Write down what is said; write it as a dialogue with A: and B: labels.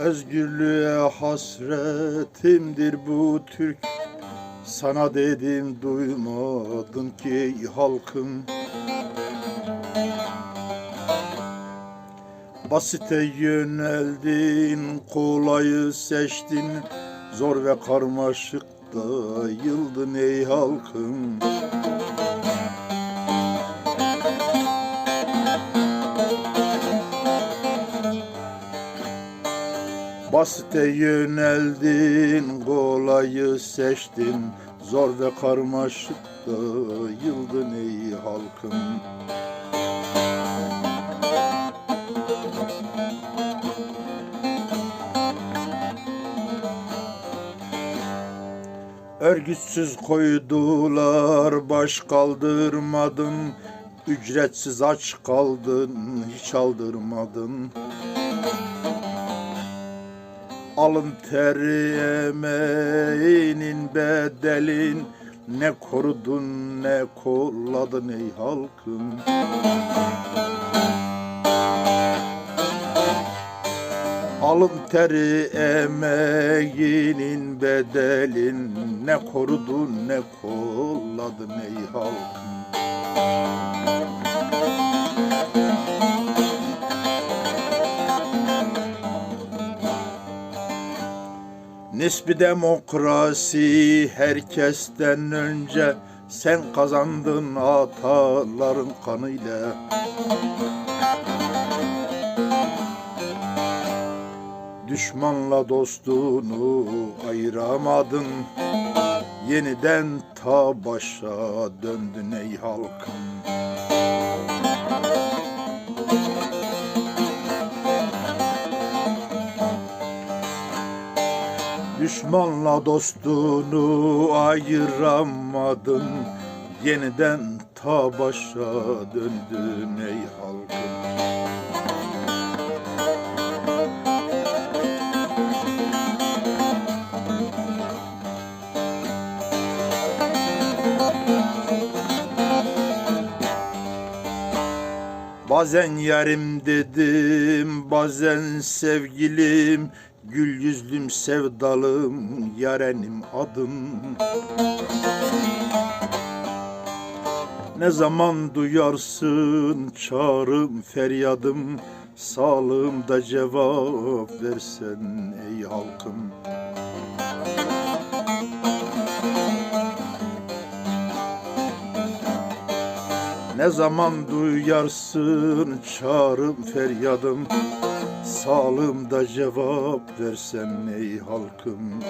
A: Özgürlüğe hasretimdir bu Türk. Sana dedim duymadın ki halkım. Basite yöneldin, kolayı seçtin. Zor ve karmaşıkta yıldın ey halkım Basite yöneldin, kolayı seçtin. Zor ve karmaşıkta yıldın ey halkım. Örgütsüz koydular baş kaldırmadın. Ücretsiz aç kaldın hiç aldırmadın Alın teri emeğinin bedelin. Ne korudun ne kolladın ey halkım. Alın teri emeğinin bedelin. Ne korudun ne kolladın ey halkım Nisbi demokrasi herkesten önce. Sen kazandın ataların kanıyla. Düşmanla dostunu ayıramadın. Yeniden ta başa döndün ey halkım Düşmanla dostunu ayıramadın. Yeniden ta başa döndün ey halkım Bazen yarim dedim, bazen sevgilim, gül yüzlüm sevdalım, yarenim adım. Ne zaman duyarsın çağrım feryadım, sağlığımda cevap versen ey halkım. Ne zaman duyarsın çağrım feryadım? Sağlığımda cevap versen ey halkım